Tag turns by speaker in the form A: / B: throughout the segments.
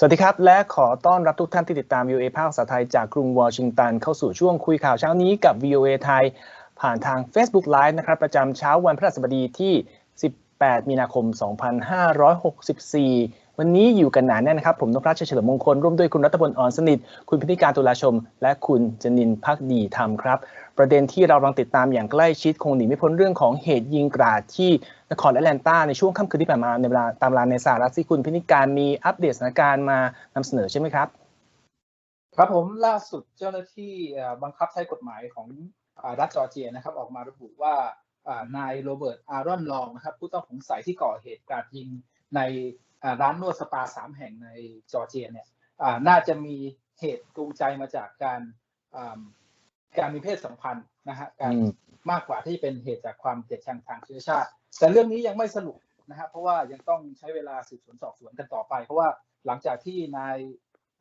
A: สวัสดีครับ และขอต้อนรับทุกท่านที่ติดตาม VOA ภาคภาษาไทยจากกรุงวอชิงตัน เข้าสู่ช่วงคุยข่าวเช้านี้กับ VOA ไทย ผ่านทาง Facebook Live นะครับ ประจำเช้าวันพฤหัสบดีที่ 18 มีนาคม 2564 วันนี้อยู่กันหนาแน่นนะครับ ผมนพรัชเฉลิมมงคล ร่วมด้วยคุณรัตพลอ่อนสนิท คุณพิธิการตุลาชม และคุณจนินพักดีธรรมครับ ประเด็นที่เรากำลังติดตามอย่างใกล้ชิดคงหนีไม่พ้นเรื่องของเหตุยิงกราดที่นครแอตแลนตาในช่วงค่ำคืนที่ผ่านมาในเวลาตามเวลาในสหรัฐที่คุณพินิการมีอัปเดตสถานการณ์มานำเสนอใช่ไหมครับ
B: ครับผมล่าสุดเจ้าหน้าที่บังคับใช้กฎหมายของรัฐจอร์เจียนะครับ ออกมาระบุว่านายโรเบิร์ตอารอนลองนะครับ ผู้ต้องสงสัยที่ก่อเหตุการยิงใน ร้านนวดสปาสามแห่งในจอร์เจียเนี่ยอ่าน่าจะมีเหตุจูงใจมาจากการอ่าการมีเพศสัมพันธ์นะฮะการ
A: อืม
B: มากกว่าที่เป็นเหตุจากความเกลียดชังทางเชื้อชาติ แต่เรื่องนี้ยังไม่สรุปนะฮะเพราะว่ายังต้องใช้เวลาสืบสวนสอบสวนกันต่อไป เพราะว่าหลังจากที่นาย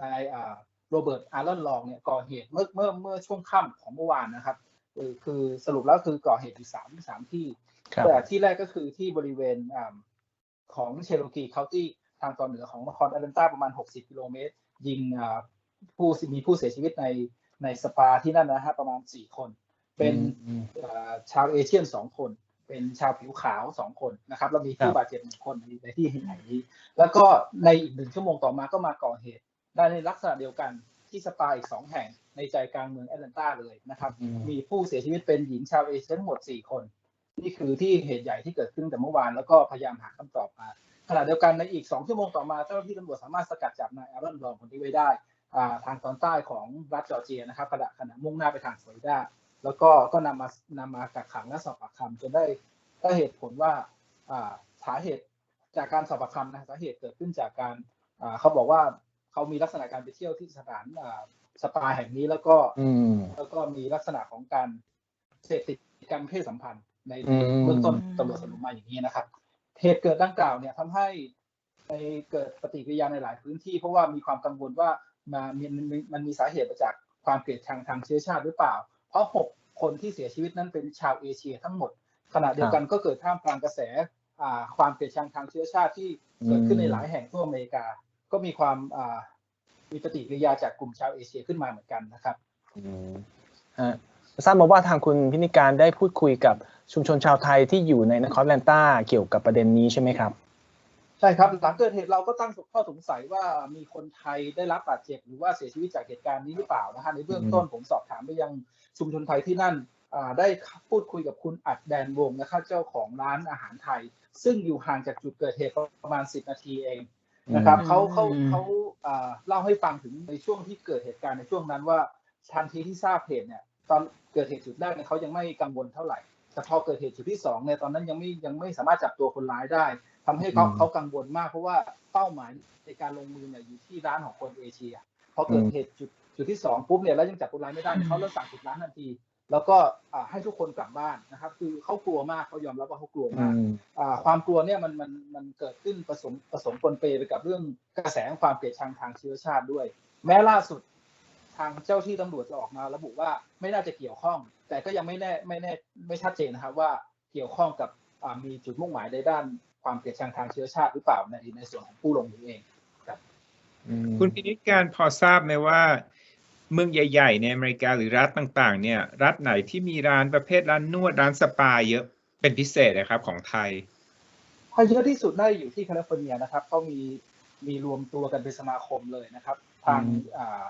B: นายอ่าโรเบิร์ตอารอนลองเนี่ยก่อเหตุเมื่อเมื่อเมื่อช่วงค่ำของเมื่อวานนะครับคือคือสรุปแล้วคือก่อเหตุอยู่สามสามที่
A: ครับ
B: แต่ที่แรกก็คือที่บริเวณอ่า ของเชโรกีเคาน์ตี้ทางตอนเหนือของนครแอตแลนตาประมาณ 60 กิโลเมตร ยิงอ่าผู้มีผู้เสียชีวิตในในสปาที่นั่นนะฮะประมาณ 4 คน เป็น
A: อืม
B: อ่าชาวเอเชียน 2 คน เป็นชาวผิวขาว 2 คนนะครับแล้วมี
A: ครั
B: ผู้
A: บ
B: บาดเจ็บหนึ่งคนในในที่แห่งนี้ แล้วก็ในอีกหนึ่งชั่วโมงต่อมาก็มาก่อเหตุได้ในลักษณะเดียวกันที่สปาอีกสองแห่งในใจกลางเมืองแอตแลนตาเลยนะครับ
A: อืม
B: มีผู้เสียชีวิตเป็นหญิงชาวเอเชียทั้งหมด 4 คน นี่คือที่เหตุใหญ่ที่เกิดขึ้นแต่เมื่อวานแล้วก็พยายามหาคำตอบมาขณะเดียวกันในอีก 2 ชั่วโมงต่อมาเจ้าหน้าที่ตำรวจสามารถสกัดจับนายอารอนลองคนนี้ไว้ได้อ่าทางตอนใต้ของรัฐจอร์เจียนะครับขณะขณะมุ่งหน้าไปทางฟลอริดาแล้วก็ก็นำมานำมากักขังและสอบปากคำจนได้ได้เหตุผลว่าอ่าสาเหตุจากการสอบปากคำนะสาเหตุเกิดขึ้นจากการอ่าเขาบอกว่าเขามีลักษณะการไปเที่ยวที่สถานอ่าสปาแห่งนี้แล้วก็
A: อืม
B: แล้วก็มีลักษณะของการเสพติด การเพศสัมพันธ์ในเบื้องต้นตำรวจสรุปมาอย่างนี้นะครับเหตุเกิดดังกล่าวเนี่ยทำให้ในเกิดปฏิกิริยาในหลายพื้นที่ เพราะว่ามีความกังวลว่ามามันมันมันมีสาเหตุมาจากความเกลียดชังทางเชื้อชาติหรือเปล่า เพราะหกคนที่เสียชีวิตนั้นเป็นชาวเอเชียทั้งหมด ขณะเดียวกันก็เกิดท่ามกลางกระแสความเกลียดชังทางเชื้อชาติที่เกิดขึ้นในหลายแห่งทั่วอเมริกา ก็มีความมีปฏิกิริยาจากกลุ่มชาวเอเชียขึ้นมาเหมือนกันนะครับ
A: อืมฮะ ทราบมาว่าทางคุณพินิการได้พูดคุยกับชุมชนชาวไทยที่อยู่ในนครแอตแลนตาเกี่ยวกับประเด็นนี้ใช่ไหมครับ
B: ใช่ครับหลังเกิดเหตุเราก็ตั้งข้อสงสัยว่ามีคนไทยได้รับบาดเจ็บหรือว่าเสียชีวิตจากเหตุการณ์นี้หรือเปล่านะฮะในเบื้องต้นผมสอบถามไปยังชุมชนไทยที่นั่นอ่าได้พูดคุยกับคุณอัดแดนวงศ์นะครับเจ้าของร้านอาหารไทย ซึ่งอยู่ห่างจากจุดเกิดเหตุประมาณ 10 นาทีเองนะครับ
C: อืม
B: เขาเขาเขาอ่าเล่าให้ฟังถึงในช่วงที่เกิดเหตุการณ์ในช่วงนั้นว่าทันทีที่ทราบเหตุเนี่ย ตอนเกิดเหตุจุดแรกเนี่ยเขายังไม่กังวลเท่าไหร่ แต่พอเกิดเหตุจุดที่สองเนี่ยตอนนั้นยังไม่ยังไม่สามารถจับตัวคนร้ายได้ทำให้เขา
A: อืม
B: เขากังวลมาก เพราะว่าเป้าหมายในการลงมือเนี่ยอยู่ที่ร้านของคนเอเชียพอเกิด
A: อืม
B: เหตุจุดจุดที่สองปุ๊บเนี่ยแล้วยังจับคนร้ายไม่ได้เนี่ยเขาเริ่มสั่งปิดร้านทันทีแล้วก็อ่าให้ทุกคนกลับบ้านนะครับ คือเขากลัวมากเขายอมรับว่าเขากลัว
A: อื
B: มาก
A: ม
B: อ่าความกลัวเนี่ยมันมันมันเกิดขึ้นผสมผสมปนเปไปกับเรื่องกระแสความเกลียดชังทางเชื้อชาติด้วย แม้ล่าสุด ทางเจ้าที่ตำรวจจะออกมาระบุว่าไม่น่าจะเกี่ยวข้อง แต่ก็ยังไม่แน่ไม่แน่ไม่ชัดเจนนะครับว่าเกี่ยวข้องกับอ่ามีจุดมุ่งหมายในด้านความเกลียดชังทางเชื้อชาติหรือเปล่าในในส่วนของผู้ลงมือเอง
A: อืม
C: คุณพินิจการพอทราบไหมว่า เมืองใหญ่ ๆ ในอเมริกาหรือรัฐต่าง ๆ เนี่ย รัฐไหนที่มีร้านประเภทร้านนวดร้านสปาเยอะเป็นพิเศษนะครับของไทย
B: ถ้าเยอะที่สุดน่าจะอยู่ที่แคลิฟอร์เนียนะครับเขามีมีรวมตัวกันเป็นสมาคมเลยนะครับ ทางอ่า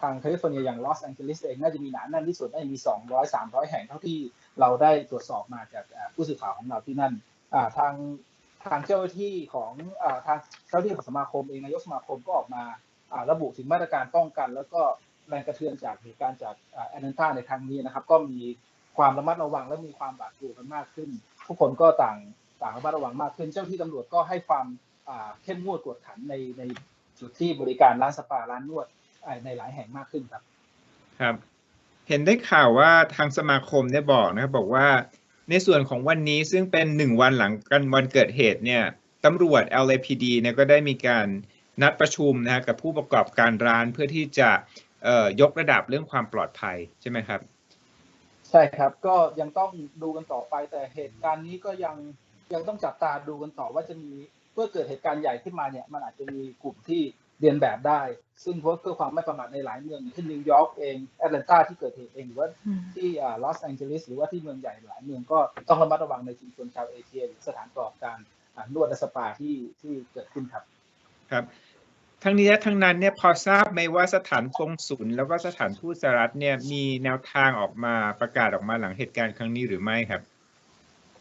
B: ทางแคลิฟอร์เนียอย่างลอสแองเจลิสเองน่าจะมีหนาแน่นที่สุดน่าจะมี 200 300 แห่งเท่าที่เราได้ตรวจสอบมาจากผู้สื่อข่าวของเราที่นั่นทางทางเจ้าหน้าที่ของทางเจ้าหน้าที่ของสมาคมเองนายกสมาคมก็ออกมาระบุถึงมาตรการป้องกัน แล้วก็แรงกระเทือนจากเหตุการณ์จากแอนแลนตาในครั้งนี้นะครับ ก็มีความระมัดระวังและมีความบาดกลัวกันมากขึ้น ทุกคนก็ต่างต่างระมัดระวังมากขึ้น เจ้าที่ตำรวจก็ให้ความเข้มงวดกวดขันในในจุดที่บริการร้านสปาร้านนวด ในหลายแห่งมากขึ้นครับ
C: ครับ เห็นได้ข่าวว่าทางสมาคมได้บอกนะครับบอกว่าในส่วนของวันนี้ซึ่งเป็นหนึ่งวันหลังกันวันเกิดเหตุเนี่ยตำรวจ LAPD เนี่ยก็ได้มีการนัดประชุมนะฮะกับผู้ประกอบการร้านเพื่อที่จะเอ่อยกระดับเรื่องความปลอดภัยใช่ไหมครับ
B: ใช่ครับก็ยังต้องดูกันต่อไปแต่เหตุการณ์นี้ก็ยังยังต้องจับตาดูกันต่อว่าจะมีเมื่อเกิดเหตุการณ์ใหญ่ขึ้นมาเนี่ยมันอาจจะมีกลุ่มที่ เรียนแบบได้ ซึ่งเพื่อความไม่ประมาทในหลายเมืองอย่างเช่นนิวยอร์กเองแอตแลนตาที่เกิดเหตุเองหรือว่า
D: อืม
B: ที่ลอสแองเจลิสหรือว่าที่เมืองใหญ่หลายเมืองก็ต้องระมัดระวังในชุมชนชาวเอเชียหรือสถานประกอบการอ่านวดและสปาที่ที่เกิดขึ้นครับ
C: ครับทั้งนี้และทั้งนั้นเนี่ยพอทราบไหมว่าสถานกงสุลแล้วก็สถานทูตสหรัฐเนี่ยมีแนวทางออกมาประกาศออกมาหลังเหตุการณ์ครั้งนี้หรือไม่ครับ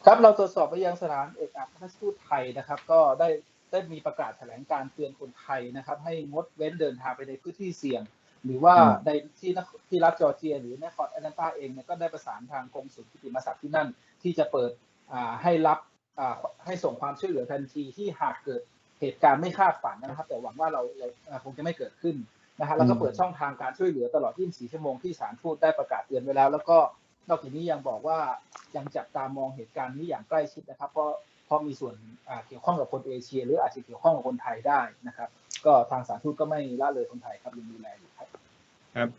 B: ครับเราตรวจสอบไปยังสถานเอกอัครราชทูตไทยนะครับ ก็ได้ ได้มีประกาศแถลงการเตือนคนไทยนะครับ ให้งดเว้นเดินทางไปในพื้นที่เสี่ยง หรือว่า
A: อืม
B: ในที่นครที่รัฐจอร์เจีย หรือนครแอตแลนตาเองเนี่ยก็ได้ประสานทางกรมสุลกิติมศักดิ์ที่นั่น ที่จะเปิดอ่าให้รับอ่าให้ส่งความช่วยเหลือทันทีที่หากเกิดเหตุการณ์ไม่คาดฝันนะครับ แต่หวังว่าเราเราอ่าคงจะไม่เกิดขึ้นนะฮะแล้วก็เปิดช่องทางการช่วยเหลือตลอด 24 ชั่วโมงที่สถารทูตได้ประกาศเตือนไว้แล้ว แล้วก็ นอกจากนี้ยังบอกว่ายังจับตามองเหตุการณ์นี้อย่างใกล้ชิดนะครับ เพราะเพราะมีส่วนอ่าเกี่ยวข้องกับคนเอเชีย หรืออาจจะเกี่ยวข้องกับคนไทยได้นะครับ ก็ทางสถารทูตก็ไม่ละเลยคนไทยครับยังดูแลอยู่ครับ
C: ครับ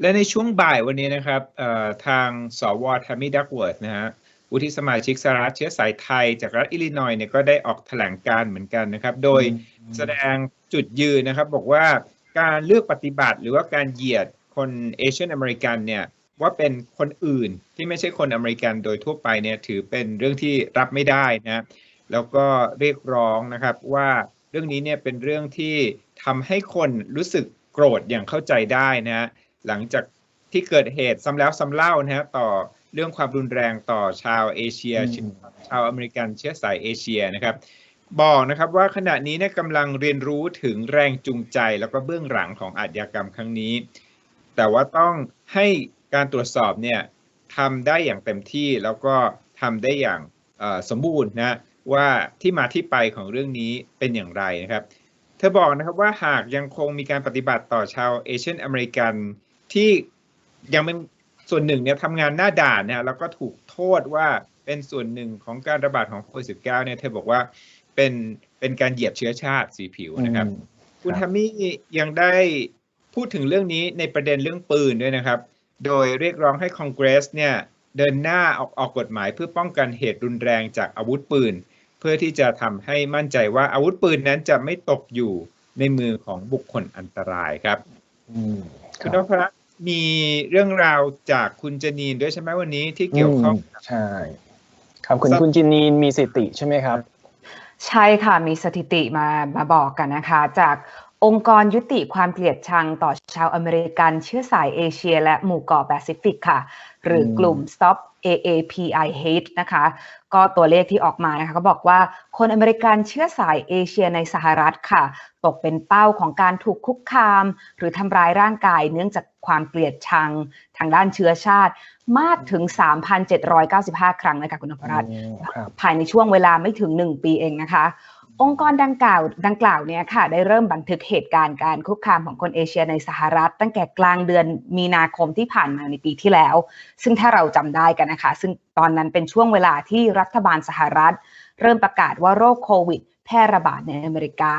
C: และในช่วงบ่ายวันนี้นะครับเอ่อทางสวทามิดักเวิร์ดนะฮะวุฒิสมาชิกสหรัฐเชื้อสายไทย จากรัฐอิลลินอยส์เนี่ยก็ได้ออกแถลงการณ์เหมือนกันนะครับ โดยแสดงจุดยืนนะครับ บอกว่าการเลือกปฏิบัติหรือว่าการเหยียดคนเอเชียนอเมริกันเนี่ย ว่าเป็นคนอื่นที่ไม่ใช่คนอเมริกันโดยทั่วไปเนี่ยถือเป็นเรื่องที่รับไม่ได้นะแล้วก็เรียกร้องนะครับว่าเรื่องนี้เนี่ยเป็นเรื่องที่ทำให้คนรู้สึกโกรธอย่างเข้าใจได้นะฮะหลังจากที่เกิดเหตุซ้ำแล้วซ้ำเล่านะฮะต่อเรื่องความรุนแรงต่อชาวเอเชีย
A: อืม
C: ชาวอเมริกันเชื้อสายเอเชียนะครับ บอกนะครับว่าขณะนี้เนี่ยกำลังเรียนรู้ถึงแรงจูงใจแล้วก็เบื้องหลังของอาชญากรรมครั้งนี้ แต่ว่าต้องให้ การตรวจสอบเนี่ยทำได้อย่างเต็มที่แล้วก็ทำได้อย่างเอ่อสมบูรณ์นะว่าที่มาที่ไปของเรื่องนี้เป็นอย่างไรนะครับ เธอบอกนะครับว่าหากยังคงมีการปฏิบัติต่อชาวเอเชียนอเมริกันที่ยังเป็นส่วนหนึ่งเนี่ยทำงานหน้าด่านเนี่ยแล้วก็ถูกโทษว่าเป็นส่วนหนึ่งของการระบาดของโควิด -19 เนี่ยเธอบอกว่าเป็นเป็นการเหยียดเชื้อชาติสีผิวนะครับ
A: อืม
C: คุณ
A: ครับ
C: ทามี่ยังได้พูดถึงเรื่องนี้ในประเด็นเรื่องปืนด้วยนะครับ โดยเรียกร้องให้คอนเกรสเนี่ยเดินหน้าออกออกกฎหมายเพื่อป้องกันเหตุรุนแรงจากอาวุธปืน เพื่อที่จะทำให้มั่นใจว่าอาวุธปืนนั้นจะไม่ตกอยู่ในมือของบุคคลอันตรายครับ
A: อืมค
C: คุณ
A: รับ
C: นพรัตน์มีเรื่องราวจากคุณจนีนด้วยใช่ไหมวันนี้ที่เกี่ยวข้อง
A: มใช่ ครับคุณคุณจินนีนมีสติใช่ไหมครับ
D: ใช่ค่ะมีสถิติมามาบอกกันนะคะ จาก องค์กรยุติความเกลียดชังต่อชาวอเมริกันเชื้อสายเอเชีย และหมู่เกาะแปซิฟิกค่ะ หรือ
A: ม
D: กลุ่ม Stop AAPI Hate นะคะ ก็ตัวเลขที่ออกมานะคะก็บอกว่าคนอเมริกันเชื้อสายเอเชียในสหรัฐค่ะ ตกเป็นเป้าของการถูกคุกคาม หรือทำร้ายร่างกายเนื่องจากความเกลียดชังทางด้านเชื้อชาติ มากถึง 3,795 ครั้งเลยค่ะคุณนพรัตน์
A: อืมครับ
D: ภายในช่วงเวลาไม่ถึง 1 ปีเองนะคะ องค์กรดังกล่าวดังกล่าวเนี่ยค่ะได้เริ่มบันทึกเหตุการณ์การคุกคามของคนเอเชียในสหรัฐ ตั้งแต่กลางเดือนมีนาคมที่ผ่านมาในปีที่แล้ว ซึ่งถ้าเราจำได้กันนะคะ ซึ่งตอนนั้นเป็นช่วงเวลาที่รัฐบาลสหรัฐ เริ่มประกาศว่าโรคโควิด แพร่ระบาดในอเมริกา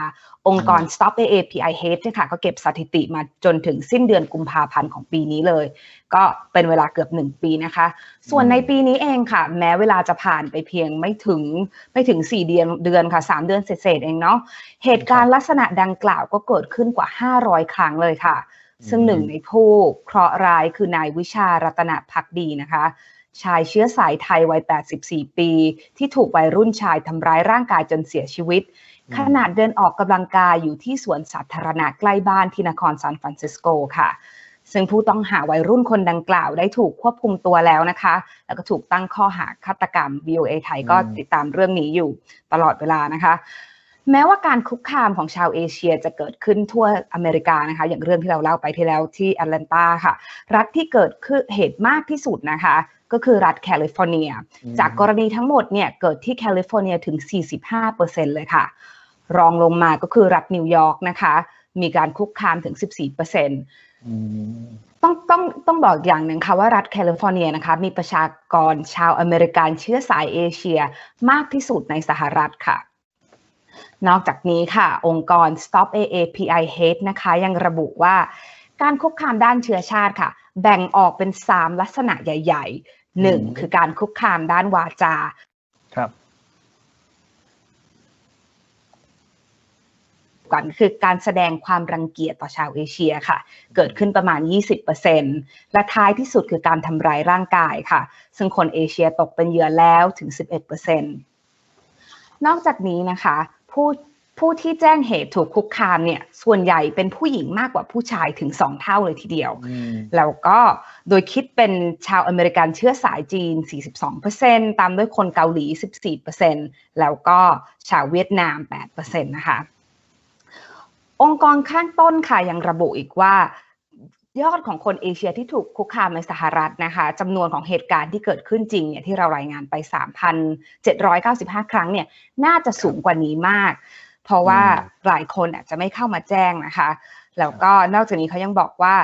D: องค์กร Stop AAPI Hate เนี่ยค่ะก็เก็บสถิติมาจนถึงสิ้นเดือนกุมภาพันธ์ของปีนี้เลย ก็เป็นเวลาเกือบ1ปีนะคะ ส่วนในปีนี้เองค่ะ แม้เวลาจะผ่านไปเพียงไม่ถึงไม่ถึง 4 เดือนเดือนค่ะ 3 เดือนเศษๆเองเนาะเหตุการณ์ลักษณะดังกล่าวก็เกิดขึ้นกว่า 500 ครั้งเลยค่ะ ซึ่งหนึ่งในผู้เคราะห์ร้ายคือนายวิชารัตนพักดีนะคะ ชายเชื้อสายไทยวัย 84 ปี ที่ถูกวัยรุ่นชายทำร้ายร่างกายจนเสียชีวิต
A: อืม
D: ขณะเดินออกกำลังกายอยู่ที่สวนสาธารณะใกล้บ้านที่นครซานฟรานซิสโกค่ะซึ่งผู้ต้องหาวัยรุ่นคนดังกล่าวได้ถูกควบคุมตัวแล้วนะคะ แล้วก็ถูกตั้งข้อหาฆาตกรรม VOA ไทยก็
A: อืม
D: ติดตามเรื่องนี้อยู่ตลอดเวลานะคะ แม้ว่าการคุกคามของชาวเอเชียจะเกิดขึ้นทั่วอเมริกานะคะ อย่างเรื่องที่เราเล่าไปที่แล้วที่แอตแลนตาค่ะ รัฐที่เกิดขึ้นเหตุมากที่สุดนะคะ ก็คือรัฐแคลิฟอร์เนีย
A: อืม
D: จากกรณีทั้งหมดเนี่ยเกิดที่แคลิฟอร์เนียถึง 45%เลยค่ะ รองลงมาก็คือรัฐนิวยอร์กนะคะ มีการคุกคามถึง 14%
A: อืม
D: ต้องต้องต้องบอกอย่างหนึ่งค่ะว่ารัฐแคลิฟอร์เนียนะคะมีประชากรชาวอเมริกันเชื้อสายเอเชียมากที่สุดในสหรัฐค่ะ นอกจากนี้ค่ะ องค์กร Stop AAPI Hate นะคะยังระบุว่าการคุกคามด้านเชื้อชาติค่ะ แบ่งออกเป็น 3 ลักษณะใหญ่ๆ หนึ่ง
A: อืม
D: คือการคุกคามด้านวาจา
A: ครับ
D: ก่อนคือการแสดงความรังเกียจต่อชาวเอเชียค่ะ เกิดขึ้นประมาณ 20%และท้ายที่สุดคือการทำร้ายร่างกายค่ะ ซึ่งคนเอเชียตกเป็นเหยื่อแล้วถึง 11%นอกจากนี้นะคะ ผู้ ผู้ที่แจ้งเหตุถูกคุกคามเนี่ยส่วนใหญ่เป็นผู้หญิงมากกว่าผู้ชายถึง2เท่าเลยทีเดียว
A: อืม
D: แล้วก็โดยคิดเป็นชาวอเมริกันเชื้อสายจีน 42%ตามด้วยคนเกาหลี 14%แล้วก็ชาวเวียดนาม 8%นะคะ องค์กรข้างต้นค่ะยังระบุอีกว่ายอดของคนเอเชียที่ถูกคุกคามในสหรัฐนะคะจำนวนของเหตุการณ์ที่เกิดขึ้นจริงเนี่ยที่เรารายงานไป 3,795 ครั้งเนี่ยน่าจะสูงกว่านี้มาก เพราะว่า
A: อืม
D: หลายคนอาจจะไม่เข้ามาแจ้งนะคะ แล้วก็นอกจากนี้เขายังบอกว่า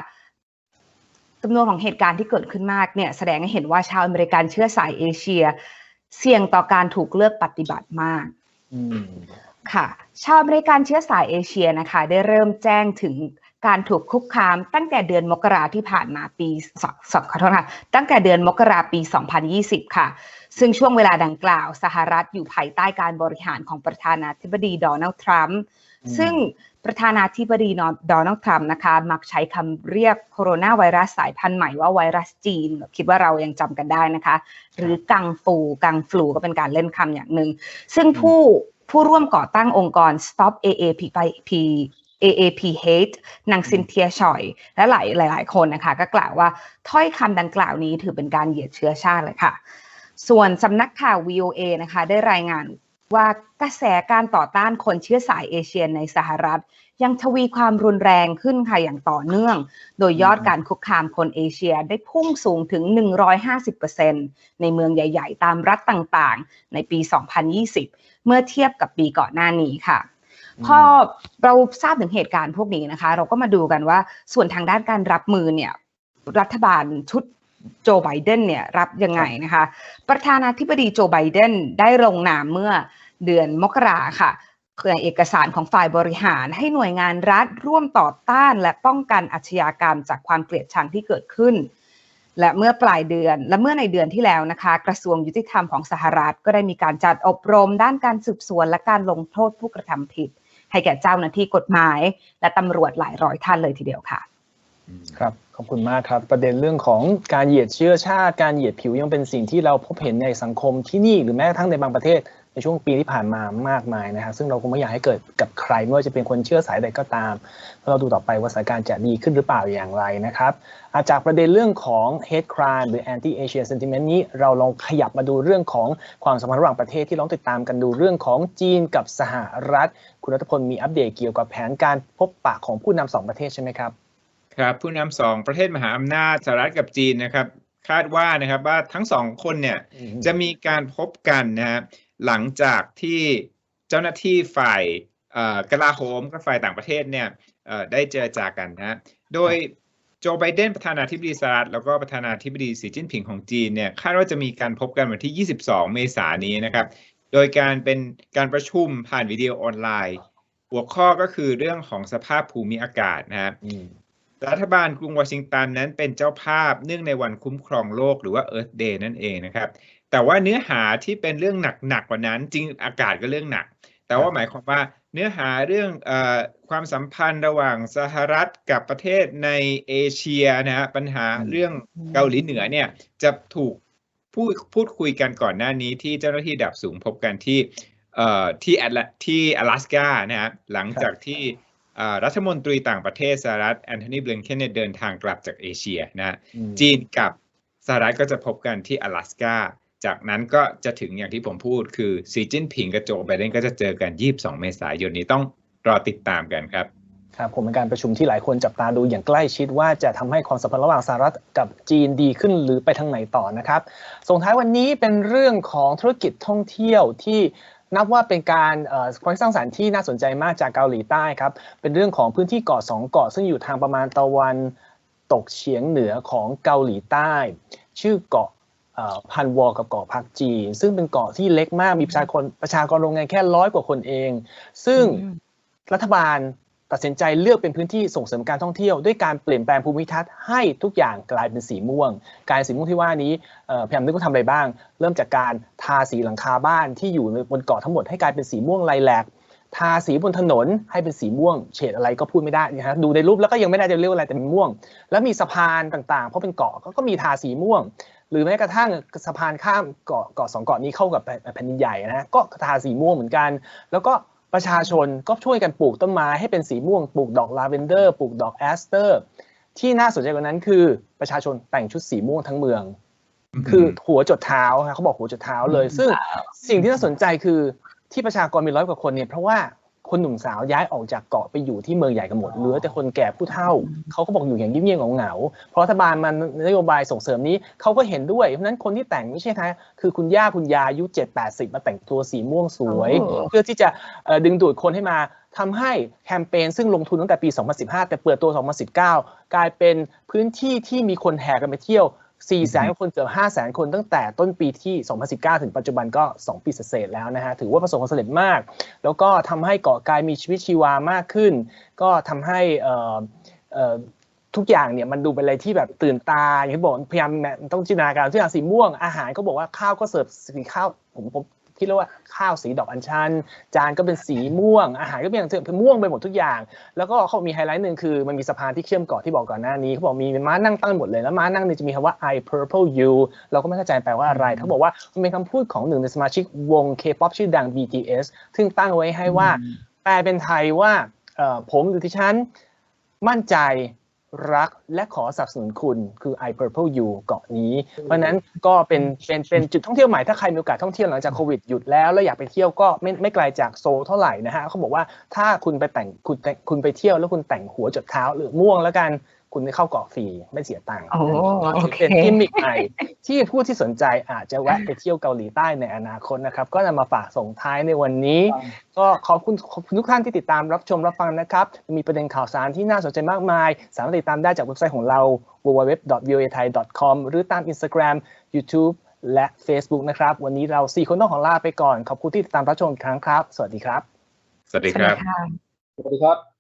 D: จำนวนของเหตุการณ์ที่เกิดขึ้นมากเนี่ยแสดงให้เห็นว่าชาวอเมริกันเชื้อสายเอเชีย เสี่ยงต่อการถูกเลือกปฏิบัติมาก
A: อืม
D: ค่ะชาวอเมริกันเชื้อสายเอเชียนะคะ ได้เริ่มแจ้งถึงการถูกคุกคามตั้งแต่เดือนมกราที่ผ่านมาปีสสขอโทษค่ะตั้งแต่เดือนมกราปี 2020 ค่ะ ซึ่งช่วงเวลาดังกล่าวสหรัฐอยู่ภายใต้การบริหารของประธานาธิบดีโดนัลด์ทรัมป์
A: อืม
D: ซึ่งประธานาธิบดีโดนัลด์ทรัมป์นะคะ มักใช้คำเรียกโคโรนาไวรัสสายพันธุ์ใหม่ว่าไวรัสจีน คิดว่าเรายังจำกันได้นะคะ หรือกังฟูกังฟลูก็เป็นการเล่นคำอย่างหนึ่ง ซึ่งผู้ผู้ร่วมก่อตั้งองค์กร Stop AAP P AAP Hate นางซินเทียชอย และหลายหลาย ๆ คนนะคะ ก็กล่าวว่าถ้อยคำดังกล่าวนี้ถือเป็นการเหยียดเชื้อชาติเลยค่ะ ส่วนสำนักข่าว VOA นะคะ ได้รายงานว่ากระแสการต่อต้านคนเชื้อสายเอเชียในสหรัฐ ยังทวีความรุนแรงขึ้นค่ะอย่างต่อเนื่อง โดยยอดการคุกคามคนเอเชียได้พุ่งสูงถึง 150%ในเมืองใหญ่ๆ ตามรัฐต่างๆ ในปี 2020 เมื่อเทียบกับปีก่อนหน้านี้ค่ะพอเราทราบถึงเหตุการณ์พวกนี้นะคะ เราก็มาดูกันว่าส่วนทางด้านการรับมือเนี่ยรัฐบาลชุด โจไบเดนเนี่ยรับยังไงนะคะ ประธานาธิบดีโจไบเดนได้ลงนามเมื่อเดือนมกราค่ะในเอกสารของฝ่ายบริหารให้หน่วยงานรัฐร่วมต่อต้านและป้องกันอาชญากรรมจากความเกลียดชังที่เกิดขึ้น และเมื่อปลายเดือนและเมื่อในเดือนที่แล้วนะคะ กระทรวงยุติธรรมของสหรัฐก็ได้มีการจัดอบรมด้านการสืบสวนและการลงโทษผู้กระทำผิด ให้แก่เจ้าหน้าที่กฎหมาย และตำรวจหลายร้อยท่านเลยทีเดียวค่ะ
A: ครับ ขอบคุณมากครับ ประเด็นเรื่องของการเหยียดเชื้อชาติ การเหยียดผิวยังเป็นสิ่งที่เราพบเห็นในสังคมที่นี่หรือแม้กระทั่งในบางประเทศในช่วงปีที่ผ่านมามากมายนะครับซึ่งเราคงไม่อยากให้เกิดกับใครไม่ว่าจะเป็นคนเชื่อสายใดก็ตาม เราดูต่อไปว่าสถานการณ์จะดีขึ้นหรือเปล่าอย่างไรนะครับาจากประเด็นเรื่องของ hate crime หรือ anti Asian sentiment นี้เราลองขยับมาดูเรื่องของความสัมพันธ์ระหว่างประเทศที่เราต้องติดตามกันดูเรื่องของจีนกับสหรัฐ คุณรัตพลมีอัปเดตเกี่ยวกับแผนการพบปะของผู้นำสองประเทศใช่ไหมครับ
C: ครับผู้นำสองประเทศมหาอำนาจสหรัฐกับจีนนะครับ คาดว่านะครับว่าทั้งสองคนเนี่ยจะมีการพบกันนะฮะหลังจากที่เจ้าหน้าที่ฝ่ายเอ่อกลาโหมกับฝ่ายต่างประเทศเนี่ยเอ่อได้เจรจากันนะฮะโดยโจไบเดนประธานาธิบดีสหรัฐแล้วก็ประธานาธิบดีสีจิ้นผิงของจีนเนี่ยคาดว่าจะมีการพบกันวันที่ 22 เมษายนนี้นะครับ โดยการเป็นการประชุมผ่านวิดีโอออนไลน์ หัวข้อก็คือเรื่องของสภาพภูมิอากาศนะฮะ รัฐบาลกรุงวอชิงตันนั้นเป็นเจ้าภาพเนื่องในวันคุ้มครองโลกหรือว่า Earth Day นั่นเองนะครับ แต่ว่าเนื้อหาที่เป็นเรื่องหนักๆกว่านั้น จริงอากาศก็เรื่องหนัก แต่ว่าหมายความว่าเนื้อหาเรื่องเออความสัมพันธ์ระหว่างสหรัฐกับประเทศในเอเชียนะฮะปัญหา
A: อืม
C: เรื่องเกาหลีเหนือเนี่ยจะถูกพูดพูดคุยกันก่อนหน้านี้ที่เจ้าหน้าที่ดับสูงพบกันที่เอ่อที่แอตแลที่阿拉斯กานะฮะหลังจากที่ อ่า รัฐมนตรีต่างประเทศสหรัฐแอนโทนีบลิงเคนเนี่ยเดินทางกลับจากเอเชียนะฮะจีนกับสหรัฐก็จะพบกันที่阿拉斯กาจากนั้นก็จะถึงอย่างที่ผมพูดคือสีจิ้นผิงกับโจไบเดนก็จะเจอกัน 22 เมษายนนี้ต้องรอติดตามกันครับ
A: ครับผมเป็นการประชุมที่หลายคนจับตาดูอย่างใกล้ชิดว่าจะทำให้ความสัมพันธ์ระหว่างสหรัฐกับจีนดีขึ้นหรือไปทางไหนต่อนะครับ ส่งท้ายวันนี้เป็นเรื่องของธุรกิจท่องเที่ยวที่ นับว่าเป็นการเอ่อความสร้างสรรค์ที่น่าสนใจมากจากเกาหลีใต้ครับ เป็นเรื่องของพื้นที่เกาะสองเกาะซึ่งอยู่ทางประมาณตะวันตกเฉียงเหนือของเกาหลีใต้ ชื่อเกาะเอ่อพันวอกับเกาะพักจีน ซึ่งเป็นเกาะที่เล็กมากมีประชากรประชากรโรงงานแค่ร้อยกว่าคนเอง ซึ่งรัฐบาล ตัดสินใจเลือกเป็นพื้นที่ส่งเสริมการท่องเที่ยวด้วยการเปลี่ยนแปลงภูมิทัศน์ให้ทุกอย่างกลายเป็นสีม่วง การสีม่วงที่ว่านี้พยายามนึกว่าทำอะไรบ้าง เริ่มจากการทาสีหลังคาบ้านที่อยู่บนเกาะทั้งหมดให้กลายเป็นสีม่วงไลแหลกทาสีบนถนนให้เป็นสีม่วง เฉดอะไรก็พูดไม่ได้นะฮะดูในรูปแล้วก็ยังไม่ได้จะเรียกว่าอะไรแต่เป็นม่วง แล้วมีสะพานต่างๆ เพราะเป็นเกาะก็มีทาสีม่วง หรือแม้กระทั่งสะพานข้ามเกาะเกาะสองเกาะนี้เข้ากับแผ่นแผ่นดินใหญ่นะฮะก็ทาสีม่วงเหมือนกัน แล้วก็ ประชาชนก็ช่วยกันปลูกต้นไม้ให้เป็นสีม่วงปลูกดอกลาเวนเดอร์ปลูกดอกแอสเตอร์ ที่น่าสนใจกว่านั้นคือประชาชนแต่งชุดสีม่วงทั้งเมือง คือหัวจดเท้าฮะเขาบอกหัวจดเท้าเลย ซึ่งสิ่งที่น่าสนใจคือที่ประชากรมีร้อยกว่าคนเนี่ยเพราะว่า คนหนุ่มสาวย้ายออกจากเกาะไปอยู่ที่เมืองใหญ่กันหมดเหลือแต่คนแก่ผู้เฒ่าเขาก็บอกอยู่อย่างเงียบๆเหงาๆเพราะรัฐบาลมันนโยบายส่งเสริมนี้เขาก็เห็นด้วยเพราะฉะนั้นคนที่แต่งไม่ใช่นะคือคุณย่าคุณยายอายุ7 80มาแต่งตัวสีม่วงสวย
D: โอ้
A: เพื่อที่จะเอ่อดึงดูดคนให้มาทำให้แคมเปญซึ่งลงทุนตั้งแต่ปี 2015 แต่เปิดตัว 2019 กลายเป็นพื้นที่ที่มีคนแห่กันไปเที่ยว 4แสนคนเกือบ5แสนคนตั้งแต่ต้นปีที่ 2019 ถึงปัจจุบันก็ 2 ปีเศษแล้วนะฮะ ถือว่าประสบความสำเร็จมาก แล้วก็ทำให้เกาะกายมีชีวิตชีวามากขึ้น ก็ทำให้ทุกอย่างเนี่ยมันดูเป็นอะไรที่แบบตื่นตาอย่างที่บอกพยายามต้องจินตนาการทุกอย่างสีม่วงอาหารก็บอกว่าข้าวก็เสิร์ฟสีข้าวผมผม คิดแล้วว่าข้าวสีดอกอัญชัน จานก็เป็นสีม่วง อาหารก็เป็นอย่างเป็นม่วงไปหมดทุกอย่าง แล้วก็เขามีไฮไลท์หนึ่งคือมันมีสะพานที่เชื่อมเกาะที่บอกก่อนหน้านี้เขาบอกมีม้านั่งตั้งหมดเลยแล้วม้านั่งเนี่ยจะมีคำว่า I purple you เราก็ไม่เข้าใจแปลว่าอะไรเขาบอกว่ามันเป็นคำพูดของหนึ่งในสมาชิกวง K-pop ชื่อดัง BTS ซึ่งตั้งไว้ให้ว่าแปลเป็นไทยว่าเอ่อผมหรือที่ฉันมั่นใจ รักและขอสนับสนุนคุณคือ I Purple You เกาะนี้ เพราะนั้นก็เป็นเป็นเป็นจุดท่องเที่ยวใหม่ถ้าใครมีโอกาสท่องเที่ยวหลังจากโควิดหยุดแล้วแล้วอยากไปเที่ยวก็ไม่ไม่ไกลจากโซลเท่าไหร่นะฮะเขาบอกว่าถ้าคุณไปแต่งคุณแต่งคุณไปเที่ยวแล้วคุณแต่งหัวจดเท้าหรือม่วงแล้วกัน คุณได้เข้าเกาะฟรีไม่เสียตังค์
D: โอ้โอเค
A: เป็นกิมมิคใหม่ที่ผู้ที่สนใจอาจจะแวะไปเที่ยวเกาหลีใต้ในอนาคตนะครับ ก็นำมาฝากส่งท้ายในวันนี้ ก็ขอบคุณขอบคุณทุกท่านที่ติดตามรับชมรับฟังนะครับ มีประเด็นข่าวสารที่น่าสนใจมากมาย สามารถติดตามได้จากเว็บไซต์ของเรา www.voathai.com หรือตาม Instagram YouTube และ Facebook นะครับ วันนี้เรา4คนต้องของลาไปก่อน ขอบคุณที่ติดตามรับชมอีกครั้งครับ สวัสดีครับ
C: สวัสดีครับ
D: สวัสดีค่ะ
B: สวัสดีครับ